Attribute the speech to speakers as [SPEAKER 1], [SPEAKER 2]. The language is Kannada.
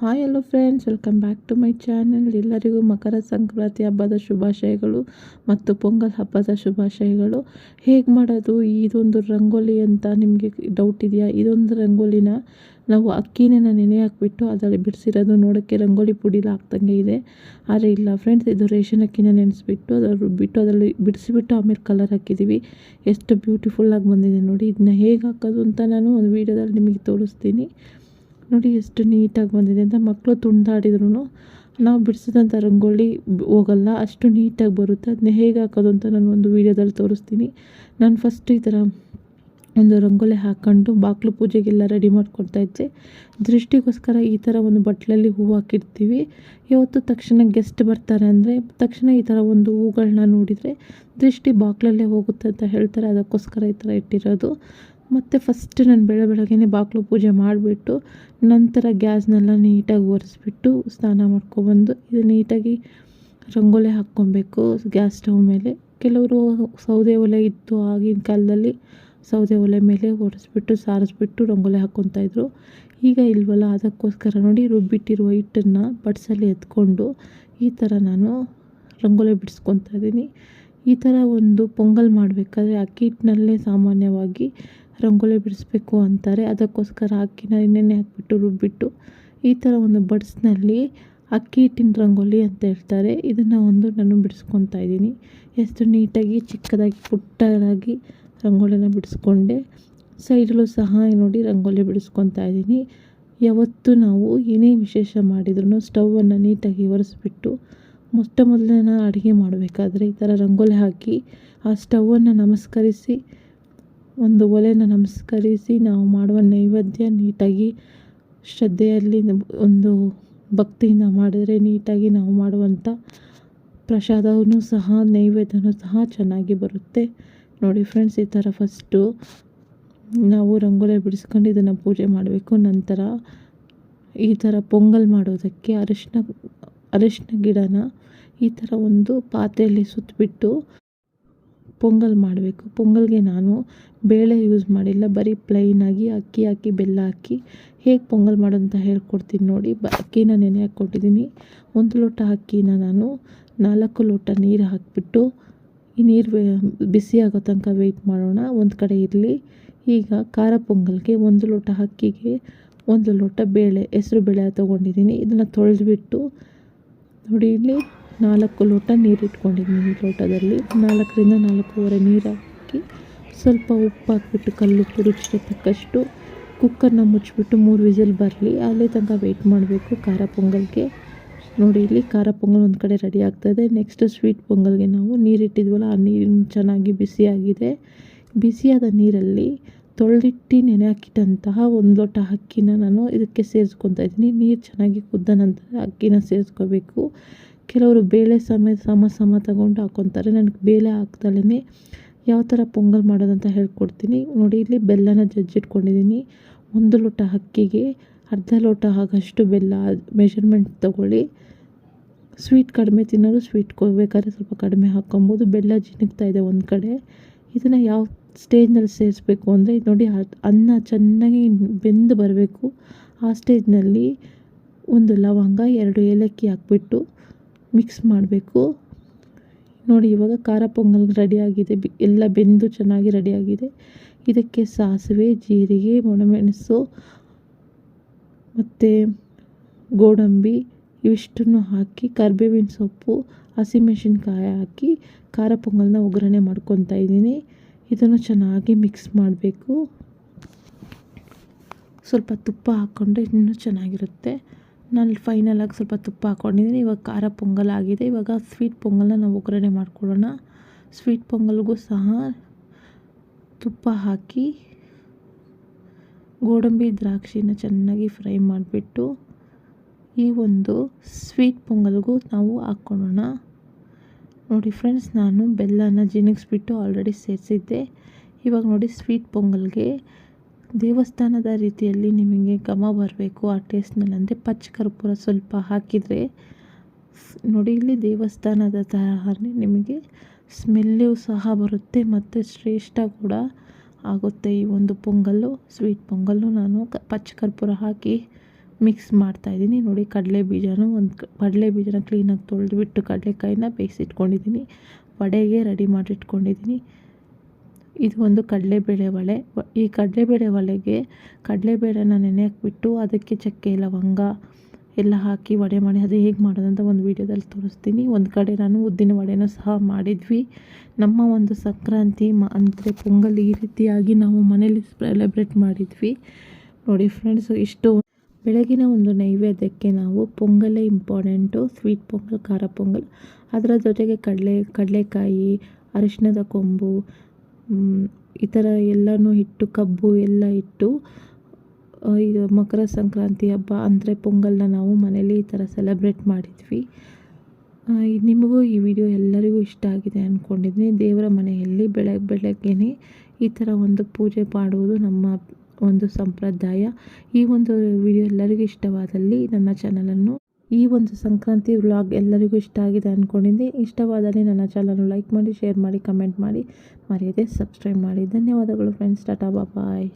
[SPEAKER 1] Hi hello friends welcome back to my channel ಎಲ್ಲರಿಗೂ ಮಕರ ಸಂಕ್ರಾಂತಿ ಹಬ್ಬದ ಶುಭಾಶಯಗಳು ಮತ್ತು ಪೊಂಗಲ್ ಹಬ್ಬದ ಶುಭಾಶಯಗಳು. ಹೇಗೆ ಮಾಡೋದು? ಇದೊಂದು ರಂಗೋಲಿ ಅಂತ ನಿಮಗೆ ಡೌಟ್ ಇದೆಯಾ? ಇದೊಂದು ರಂಗೋಲಿನ ನಾವು ಅಕ್ಕಿನ ನೆನೆ ಹಾಕ್ಬಿಟ್ಟು ಅದರಲ್ಲಿ ಬಿಡಿಸಿರೋದು ನೋಡೋಕ್ಕೆ ರಂಗೋಲಿ ಪುಡಿಲಿ ಹಾಕ್ದಂಗೆ ಇದೆ. ಆದರೆ ಇಲ್ಲ ಫ್ರೆಂಡ್ಸ್ ಇದು ರೇಷನ್ ಅಕ್ಕಿನ ನೆನೆಸ್ಬಿಟ್ಟು ಅದರ ಬಿಟ್ಟು ಅದರಲ್ಲಿ ಬಿಡಿಸಿಬಿಟ್ಟು ಆಮೇಲೆ ಕಲರ್ ಹಾಕಿದ್ದೀವಿ ಎಷ್ಟು ಬ್ಯೂಟಿಫುಲ್ಲಾಗಿ ಬಂದಿದೆ ನೋಡಿ. ಇದನ್ನ ಹೇಗೆ ಹಾಕೋದು ಅಂತ ನಾನು ಒಂದು ವೀಡಿಯೋದಲ್ಲಿ ನಿಮಗೆ ತೋರಿಸ್ತೀನಿ. ನೋಡಿ ಎಷ್ಟು ನೀಟಾಗಿ ಬಂದಿದೆ ಅಂತ ಮಕ್ಕಳು ತುಂಡಾಡಿದ್ರು ನಾವು ಬಿಡಿಸಿದಂಥ ರಂಗೋಲಿ ಹೋಗಲ್ಲ, ಅಷ್ಟು ನೀಟಾಗಿ ಬರುತ್ತೆ. ಅದನ್ನ ಹೇಗೆ ಹಾಕೋದು ಅಂತ ನಾನು ಒಂದು ವೀಡಿಯೋದಲ್ಲಿ ತೋರಿಸ್ತೀನಿ. ನಾನು ಫಸ್ಟ್ ಈ ಥರ ಒಂದು ರಂಗೋಲಿ ಹಾಕ್ಕೊಂಡು ಬಾಗಿಲು ಪೂಜೆಗೆಲ್ಲ ರೆಡಿ ಇದ್ದೆ. ದೃಷ್ಟಿಗೋಸ್ಕರ ಈ ಥರ ಒಂದು ಬಟ್ಲಲ್ಲಿ ಹೂವು ಹಾಕಿರ್ತೀವಿ. ಇವತ್ತು ತಕ್ಷಣ ಗೆಸ್ಟ್ ಬರ್ತಾರೆ ಅಂದರೆ ತಕ್ಷಣ ಈ ಥರ ಒಂದು ಹೂಗಳನ್ನ ನೋಡಿದರೆ ದೃಷ್ಟಿ ಬಾಗಿಲಲ್ಲೇ ಹೋಗುತ್ತೆ ಅಂತ ಹೇಳ್ತಾರೆ. ಅದಕ್ಕೋಸ್ಕರ ಈ ಥರ ಇಟ್ಟಿರೋದು. ಮತ್ತು ಫಸ್ಟ್ ನಾನು ಬೆಳ ಬೆಳಗ್ಗೆ ಬಾಗಿಲು ಪೂಜೆ ಮಾಡಿಬಿಟ್ಟು, ನಂತರ ಗ್ಯಾಸ್ನೆಲ್ಲ ನೀಟಾಗಿ ಒರೆಸ್ಬಿಟ್ಟು ಸ್ನಾನ ಮಾಡ್ಕೊಬಂದು, ಇದು ನೀಟಾಗಿ ರಂಗೋಲಿ ಹಾಕ್ಕೊಬೇಕು ಗ್ಯಾಸ್ ಸ್ಟವ್ ಮೇಲೆ. ಕೆಲವರು ಸೌದೆ ಒಲೆ ಇತ್ತು ಆಗಿನ ಕಾಲದಲ್ಲಿ, ಸೌದೆ ಒಲೆ ಮೇಲೆ ಒರೆಸ್ಬಿಟ್ಟು, ಸಾರಿಸ್ಬಿಟ್ಟು ರಂಗೋಲಿ ಹಾಕ್ಕೊತಾಯಿದ್ರು ಈಗ ಇಲ್ವಲ್ಲ, ಅದಕ್ಕೋಸ್ಕರ ನೋಡಿ ರುಬ್ಬಿಟ್ಟಿರುವ ಹಿಟ್ಟನ್ನು ಬಡ್ಸಲ್ಲಿ ಎತ್ಕೊಂಡು ಈ ಥರ ನಾನು ರಂಗೋಲಿ ಬಿಡಿಸ್ಕೊತಾ ಇದ್ದೀನಿ. ಈ ಥರ ಒಂದು ಪೊಂಗಲ್ ಮಾಡಬೇಕಾದ್ರೆ ಅಕ್ಕಿ ಹಿಟ್ಟಿನಲ್ಲೇ ಸಾಮಾನ್ಯವಾಗಿ ರಂಗೋಲಿ ಬಿಡಿಸ್ಬೇಕು ಅಂತಾರೆ. ಅದಕ್ಕೋಸ್ಕರ ಅಕ್ಕಿನ ನೆನೆ ಹಾಕ್ಬಿಟ್ಟು, ರುಬ್ಬಿಟ್ಟು, ಈ ಥರ ಒಂದು ಬಡ್ಸ್ನಲ್ಲಿ ಅಕ್ಕಿ ಹಿಟ್ಟಿನ ರಂಗೋಲಿ ಅಂತ ಹೇಳ್ತಾರೆ. ಇದನ್ನು ಒಂದು ನಾನು ಬಿಡಿಸ್ಕೊತಾ ಇದ್ದೀನಿ. ಎಷ್ಟು ನೀಟಾಗಿ, ಚಿಕ್ಕದಾಗಿ ಪುಟ್ಟದಾಗಿ ರಂಗೋಲಿನ ಬಿಡಿಸ್ಕೊಂಡೆ. ಸೈಡಲ್ಲೂ ಸಹ ನೋಡಿ ರಂಗೋಲಿ ಬಿಡಿಸ್ಕೊತಾ ಇದ್ದೀನಿ. ಯಾವತ್ತು ನಾವು ಏನೇ ವಿಶೇಷ ಮಾಡಿದ್ರು ಸ್ಟವನ್ನು ನೀಟಾಗಿ ಒರೆಸ್ಬಿಟ್ಟು ಮೊಟ್ಟ ಮೊದಲನೇ ಅಡುಗೆ ಮಾಡಬೇಕಾದ್ರೆ ಈ ಥರ ರಂಗೋಲಿ ಹಾಕಿ ಆ ಸ್ಟವನ್ನು ನಮಸ್ಕರಿಸಿ ಒಂದು ಒಲೆನ ನಮಸ್ಕರಿಸಿ, ನಾವು ಮಾಡುವ ನೈವೇದ್ಯ ನೀಟಾಗಿ ಶ್ರದ್ಧೆಯಲ್ಲಿ ಒಂದು ಭಕ್ತಿಯಿಂದ ಮಾಡಿದರೆ ನೀಟಾಗಿ ನಾವು ಮಾಡುವಂಥ ಪ್ರಸಾದವೂ ಸಹ ನೈವೇದ್ಯನೂ ಸಹ ಚೆನ್ನಾಗಿ ಬರುತ್ತೆ. ನೋಡಿ ಫ್ರೆಂಡ್ಸ್ ಈ ಥರ ಫಸ್ಟು ನಾವು ರಂಗೋಲಿ ಬಿಡಿಸ್ಕೊಂಡು ಇದನ್ನು ಪೂಜೆ ಮಾಡಬೇಕು. ನಂತರ ಈ ಥರ ಪೊಂಗಲ್ ಮಾಡೋದಕ್ಕೆ ಅರಿಶಿನ ಅರಿಶಿನ ಗಿಡನ ಈ ಥರ ಒಂದು ಪಾತ್ರೆಯಲ್ಲಿ ಸುತ್ತಬಿಟ್ಟು ಪೊಂಗಲ್ ಮಾಡಬೇಕು. ಪೊಂಗಲ್ಗೆ ನಾನು ಬೇಳೆ ಯೂಸ್ ಮಾಡಿಲ್ಲ. ಬರೀ ಪ್ಲೈನಾಗಿ ಅಕ್ಕಿ ಹಾಕಿ, ಬೆಲ್ಲ ಹಾಕಿ. ಹೇಗೆ ಪೊಂಗಲ್ ಮಾಡೋದು ಅಂತ ಹೇಳ್ಕೊಡ್ತೀನಿ ನೋಡಿ. ಬ ಅಕ್ಕಿನ ನೆನೆ ಹಾಕ್ಕೊಟ್ಟಿದ್ದೀನಿ. ಒಂದು ಲೋಟ ಅಕ್ಕಿನ ನಾನು ನಾಲ್ಕು ಲೋಟ ನೀರು ಹಾಕಿಬಿಟ್ಟು, ಈ ನೀರು ಬಿಸಿ ಆಗೋ ತನಕ ವೆಯ್ಟ್ ಮಾಡೋಣ. ಒಂದು ಕಡೆ ಇರಲಿ. ಈಗ ಖಾರ ಪೊಂಗಲ್ಗೆ ಒಂದು ಲೋಟ ಅಕ್ಕಿಗೆ ಒಂದು ಲೋಟ ಬೇಳೆ, ಹೆಸ್ರು ಬೇಳೆ ತೊಗೊಂಡಿದ್ದೀನಿ. ಇದನ್ನು ತೊಳೆದ್ಬಿಟ್ಟು, ನೋಡಿ ಇಲ್ಲಿ ನಾಲ್ಕು ಲೋಟ ನೀರು ಇಟ್ಕೊಂಡಿದ್ದೀನಿ ಲೋಟದಲ್ಲಿ ನಾಲ್ಕರಿಂದ ನಾಲ್ಕೂವರೆ ನೀರು ಹಾಕಿ ಸ್ವಲ್ಪ ಉಪ್ಪು ಹಾಕ್ಬಿಟ್ಟು ಕಲ್ಲುಪ್ಪು ರುಚಿಗೆ ತಕ್ಕಷ್ಟು ಕುಕ್ಕರ್ನ ಮುಚ್ಚಿಬಿಟ್ಟು ಮೂರು ವಿಸಿಲ್ ಬರಲಿ. ಅಲ್ಲೇ ತನಕ ವೆಯ್ಟ್ ಮಾಡಬೇಕು ಖಾರ ಪೊಂಗಲ್ಗೆ. ನೋಡಿ, ಇಲ್ಲಿ ಖಾರ ಪೊಂಗಲ್ ಒಂದು ಕಡೆ ರೆಡಿ ಆಗ್ತಾಯಿದೆ ನೆಕ್ಸ್ಟ್ ಸ್ವೀಟ್ ಪೊಂಗಲ್ಗೆ ನಾವು ನೀರಿಟ್ಟಿದ್ವಲ್ಲ ಆ ನೀರು ಚೆನ್ನಾಗಿ ಬಿಸಿಯಾಗಿದೆ ಬಿಸಿಯಾದ ನೀರಲ್ಲಿ ತೊಳೆದಿಟ್ಟು ನೆನೆ ಹಾಕಿಟ್ಟಂತಹ ಒಂದು ಲೋಟ ಅಕ್ಕಿನ ನಾನು ಇದಕ್ಕೆ ಸೇರಿಸ್ಕೊತಾ ಇದ್ದೀನಿ. ನೀರು ಚೆನ್ನಾಗಿ ಕುದ್ದ ನಂತರ ಅಕ್ಕಿನ ಸೇರಿಸ್ಕೋಬೇಕು. ಕೆಲವರು ಬೇಳೆ ಸಮೇತ, ಸಮ ಸಮ ತಗೊಂಡು ಹಾಕ್ಕೊತಾರೆ ನನಗೆ ಬೇಳೆ ಹಾಕ್ದಲೇ ಯಾವ ಥರ ಪೊಂಗಲ್ ಮಾಡೋದಂತ ಹೇಳ್ಕೊಡ್ತೀನಿ. ನೋಡಿ, ಇಲ್ಲಿ ಬೆಲ್ಲನ ಜಜ್ಜಿಟ್ಕೊಂಡಿದ್ದೀನಿ. ಒಂದು ಲೋಟ ಅಕ್ಕಿಗೆ ಅರ್ಧ ಲೋಟ ಆಗೋಷ್ಟು ಬೆಲ್ಲ ಮೆಷರ್ಮೆಂಟ್ ತೊಗೊಳ್ಳಿ. ಸ್ವೀಟ್ ಕಡಿಮೆ ತಿನ್ನೋರು ಸ್ವೀಟ್ ಬೇಕಾದ್ರೆ ಸ್ವಲ್ಪ ಕಡಿಮೆ ಹಾಕ್ಕೊಬೋದು. ಬೆಲ್ಲ ಜಿನುಗ್ತಾ ಇದೆ ಒಂದು ಕಡೆ. ಇದನ್ನು ಯಾವ ಸ್ಟೇಜ್ನಲ್ಲಿ ಸೇರಿಸ್ಬೇಕು ಅಂದರೆ, ಇದು ನೋಡಿ ಅನ್ನ ಚೆನ್ನಾಗಿ ಬೆಂದು ಬರಬೇಕು. ಆ ಸ್ಟೇಜ್ನಲ್ಲಿ ಒಂದು ಲವಂಗ, ಎರಡು ಏಲಕ್ಕಿ ಹಾಕ್ಬಿಟ್ಟು ಮಿಕ್ಸ್ ಮಾಡಬೇಕು. ನೋಡಿ, ಇವಾಗ ಖಾರ ಪೊಂಗಲ್ ರೆಡಿಯಾಗಿದೆ ಎಲ್ಲ ಬೆಂದು ಚೆನ್ನಾಗಿ ರೆಡಿಯಾಗಿದೆ ಇದಕ್ಕೆ ಸಾಸಿವೆ, ಜೀರಿಗೆ, ಒಣಮೆಣಸು ಮತ್ತು ಗೋಡಂಬಿ ಇವಿಷ್ಟನ್ನು ಹಾಕಿ ಕರ್ಬೇವಿನ ಸೊಪ್ಪು ಹಸಿಮೆಣಸಿನ್ಕಾಯಿ ಹಾಕಿ ಖಾರ ಪೊಂಗಲ್ನ ಒಗ್ಗರಣೆ ಮಾಡ್ಕೊತಾ ಇದ್ದೀನಿ. ಇದನ್ನು ಚೆನ್ನಾಗಿ ಮಿಕ್ಸ್ ಮಾಡಬೇಕು. ಸ್ವಲ್ಪ ತುಪ್ಪ ಹಾಕ್ಕೊಂಡ್ರೆ ಇನ್ನೂ ಚೆನ್ನಾಗಿರುತ್ತೆ. ನಾನು ಫೈನಲಾಗಿ ಸ್ವಲ್ಪ ತುಪ್ಪ ಹಾಕ್ಕೊಂಡಿದ್ದೀನಿ ಇವಾಗ ಖಾರ ಪೊಂಗಲ್ ಆಗಿದೆ. ಇವಾಗ ಸ್ವೀಟ್ ಪೊಂಗಲ್ನ ನಾವು ಒಗ್ಗರಣೆ ಮಾಡ್ಕೊಳ್ಳೋಣ. ಸ್ವೀಟ್ ಪೊಂಗಲ್ಗೂ ಸಹ ತುಪ್ಪ ಹಾಕಿ, ಗೋಡಂಬಿ ದ್ರಾಕ್ಷಿನ ಚೆನ್ನಾಗಿ ಫ್ರೈ ಮಾಡಿಬಿಟ್ಟು, ಈ ಒಂದು ಸ್ವೀಟ್ ಪೊಂಗಲ್ಗೂ ನಾವು ಹಾಕ್ಕೊಳ್ಳೋಣ. ನೋಡಿ ಫ್ರೆಂಡ್ಸ್ ನಾನು ಬೆಲ್ಲನ ಜಿನಿಗಿಸ್ಬಿಟ್ಟು ಆಲ್ರೆಡಿ ಸೇರಿಸಿದ್ದೆ. ಇವಾಗ ನೋಡಿ ಸ್ವೀಟ್ ಪೊಂಗಲ್ಗೆ ದೇವಸ್ಥಾನದ ರೀತಿಯಲ್ಲಿ ನಿಮಗೆ ಘಮ ಬರಬೇಕು. ಆ ಟೇಸ್ಟ್ನಲ್ಲಿ ಅಂದರೆ ಪಚ್ಚ ಕರ್ಪೂರ ಸ್ವಲ್ಪ ಹಾಕಿದರೆ ನೋಡಿ ಇಲ್ಲಿ ದೇವಸ್ಥಾನದ ತರಹನೇ ನಿಮಗೆ ಸ್ಮೆಲ್ಲು ಸಹ ಬರುತ್ತೆ ಮತ್ತು ಶ್ರೇಷ್ಠ ಕೂಡ ಆಗುತ್ತೆ ಈ ಒಂದು ಪೊಂಗಲ್ಲು. ಸ್ವೀಟ್ ಪೊಂಗಲ್ಲು ನಾನು ಪಚ್ಚ ಕರ್ಪೂರ ಹಾಕಿ ಮಿಕ್ಸ್ ಮಾಡ್ತಾಯಿದ್ದೀನಿ ನೋಡಿ ಕಡಲೆ ಬೀಜನೂ ಒಂದು ಕಡಲೆ ಬೀಜನ ಕ್ಲೀನಾಗಿ ತೊಳೆದ್ಬಿಟ್ಟು ಕಡಲೆಕಾಯಿನ ಬೇಯಿಸಿಟ್ಕೊಂಡಿದ್ದೀನಿ. ವಡೆಗೆ ರೆಡಿ ಮಾಡಿಟ್ಕೊಂಡಿದ್ದೀನಿ. ಇದು ಒಂದು ಕಡಲೆಬೇಳೆ ಒಲೆ ಈ ಕಡಲೆಬೇಳೆ ಒಲೆಗೆ ಕಡಲೆಬೇಳೆನ ನೆನೆ ಹಾಕ್ಬಿಟ್ಟು ಅದಕ್ಕೆ ಚಕ್ಕೆ, ಲವಂಗ ಎಲ್ಲ ಹಾಕಿ ವಡೆ ಮಾಡಿ. ಅದು ಹೇಗೆ ಮಾಡೋದು ಅಂತ ಒಂದು ವೀಡಿಯೋದಲ್ಲಿ ತೋರಿಸ್ತೀನಿ. ಒಂದು ಕಡೆ ನಾನು ಉದ್ದಿನ ವಡೆನೂ ಸಹ ಮಾಡಿದ್ವಿ. ನಮ್ಮ ಒಂದು ಸಂಕ್ರಾಂತಿ ಮ ಅಂದರೆ ಪೊಂಗಲ್ ಈ ರೀತಿಯಾಗಿ ನಾವು ಮನೇಲಿ ಸೆಲೆಬ್ರೇಟ್ ಮಾಡಿದ್ವಿ. ನೋಡಿ ಫ್ರೆಂಡ್ಸು ಇಷ್ಟು. ಬೆಳಗಿನ ಒಂದು ನೈವೇದ್ಯಕ್ಕೆ ನಾವು ಪೊಂಗಲೇ ಇಂಪಾರ್ಟೆಂಟು ಸ್ವೀಟ್ ಪೊಂಗಲ್, ಖಾರ ಪೊಂಗಲ್. ಅದರ ಜೊತೆಗೆ ಕಡಲೆ ಕಡಲೆಕಾಯಿ, ಅರಿಶಿಣದ ಕೊಂಬು ಈ ಥರ ಎಲ್ಲನೂ ಇಟ್ಟು ಕಬ್ಬು ಎಲ್ಲ ಇಟ್ಟು ಇದು ಮಕರ ಸಂಕ್ರಾಂತಿ ಹಬ್ಬ ಅಂದರೆ ಪೊಂಗಲ್ನ ನಾವು ಮನೇಲಿ ಈ ಥರ ಸೆಲೆಬ್ರೇಟ್ ಮಾಡಿದ್ವಿ. ನಿಮಗೂ ಈ ವಿಡಿಯೋ ಎಲ್ಲರಿಗೂ ಇಷ್ಟ ಆಗಿದೆ ಅಂದ್ಕೊಂಡಿದ್ದೀನಿ ದೇವರ ಮನೆಯಲ್ಲಿ ಬೆಳಗ್ಗೆ ಬೆಳಗ್ಗೆನೇ ಈ ಥರ ಒಂದು ಪೂಜೆ ಮಾಡುವುದು ನಮ್ಮ ಒಂದು ಸಂಪ್ರದಾಯ. ಈ ಒಂದು ವಿಡಿಯೋ ಎಲ್ಲರಿಗೂ ಇಷ್ಟವಾದಲ್ಲಿ ನನ್ನ ಚಾನಲನ್ನು ಈ ಒಂದು ಸಂಕ್ರಾಂತಿ ವ್ಲಾಗ್ ಎಲ್ಲರಿಗೂ ಇಷ್ಟ ಆಗಿದೆ ಅಂದ್ಕೊಂಡಿದ್ದೆ ಇಷ್ಟವಾದಲ್ಲಿ ನನ್ನ ಚಾನಲ್ನ ಲೈಕ್ ಮಾಡಿ ಶೇರ್ ಮಾಡಿ ಕಮೆಂಟ್ ಮಾಡಿ. ಮರೆಯದೆ ಸಬ್ಸ್ಕ್ರೈಬ್ ಮಾಡಿ. ಧನ್ಯವಾದಗಳು ಫ್ರೆಂಡ್ಸ್ ಟಾಟಾ ಬಾಯ್